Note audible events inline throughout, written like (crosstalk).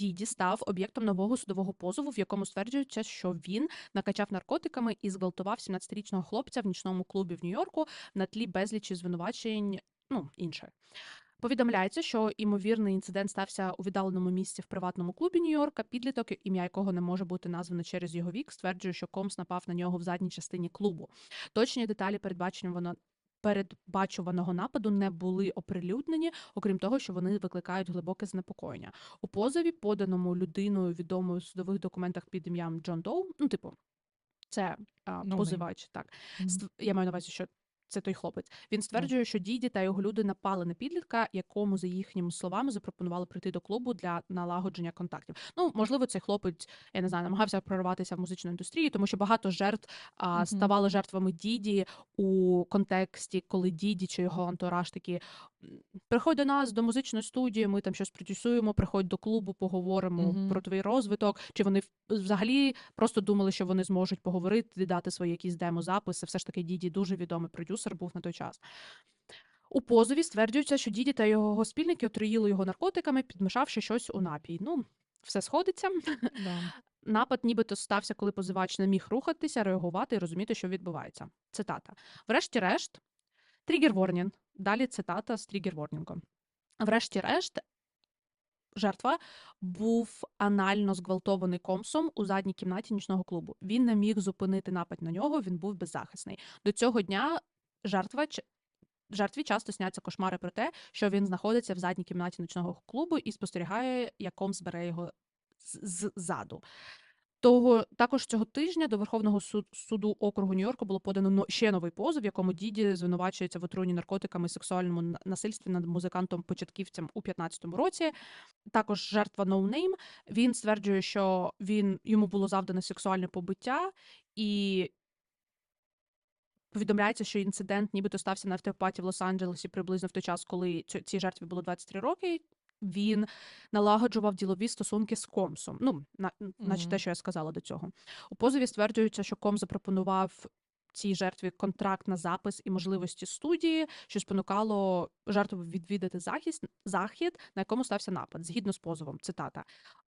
Діді став об'єктом нового судового позову, в якому стверджується, що він накачав наркотиками і зґвалтував 17-річного хлопця в нічному клубі в Нью-Йорку на тлі безлічі звинувачень, ну інше. Повідомляється, що імовірний інцидент стався у віддаленому місці в приватному клубі Нью-Йорка. Підліток, ім'я якого не може бути названо через його вік, стверджує, що Комс напав на нього в задній частині клубу. Точні деталі передбачення передбачуваного нападу не були оприлюднені, окрім того, що вони викликають глибоке занепокоєння. У позові, поданому людиною відомою в судових документах під ім'ям Джон Доу, ну типу, це а, Ну, позивач. Так. Ст- я маю на увазі, що це той хлопець. Він стверджує, що діді та його люди напали на підлітка, якому, за їхніми словами, запропонували прийти до клубу для налагодження контактів. Ну, можливо, цей хлопець, я не знаю, намагався прорватися в музичну індустрію, тому що багато жертв а, ставали жертвами діді у контексті, коли діді чи його антураж такі «М, приходь до нас до музичної студії, ми там щось продюсуємо, приходь до клубу, поговоримо Мгм. про твій розвиток. Чи вони взагалі просто думали, що вони зможуть поговорити, дати свої якісь демозаписи. Все ж таки, діді дуже відомий продюсер був на той час. У позові стверджується, що діді та його спільники отруїли його наркотиками, підмішавши щось у напій. Ну, все сходиться. Да. (laughs) Напад нібито стався, коли позивач не міг рухатися, реагувати і розуміти, що відбувається. Цитата. Врешті-решт, тригер ворнінг. Далі цитата з тригер ворнінгом. Врешті-решт, жертва був анально зґвалтований комсом у задній кімнаті нічного клубу. Він не міг зупинити напад на нього, він був беззахисний. До цього дня жертва жертві часто сняться кошмари про те, що він знаходиться в задній кімнаті нічного клубу і спостерігає, як комс бере його ззаду. Того також цього тижня до Верховного суд, суду округу Нью-Йорка було подано ще новий позов, в якому діді звинувачується в отруєнні наркотиками і сексуальному насильстві над музикантом-початківцем у 15-му році. Також жертва No Він стверджує, що він йому було завдане сексуальне побиття, і повідомляється, що інцидент нібито стався на автопаті в Лос-Анджелесі приблизно в той час, коли цій жертві було 23 роки. Він налагоджував ділові стосунки з Комсом. Ну, на, наче те, що я сказала до цього. У позові стверджується, що Ком запропонував цій жертві контракт на запис і можливості студії, що спонукало жертву відвідати захист, захід, на якому стався напад, згідно з позовом. Цитата.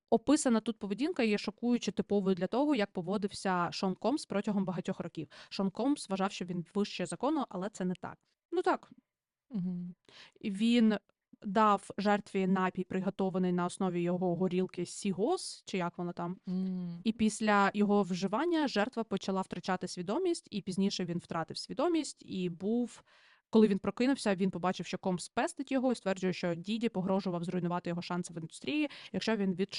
Описана тут поведінка є шокуюче типовою для того, як поводився Шон Комс протягом багатьох років. Шон Комс вважав, що він вище закону, але це не так. Ну так, Мгм. він дав жертві напій, приготований на основі його горілки Сігос, чи як воно там. mm. І після його вживання жертва почала втрачати свідомість, і пізніше він втратив свідомість і був. Коли він прокинувся, він побачив, що ком спестить його і стверджує, що діді погрожував зруйнувати його шанси в індустрії, якщо він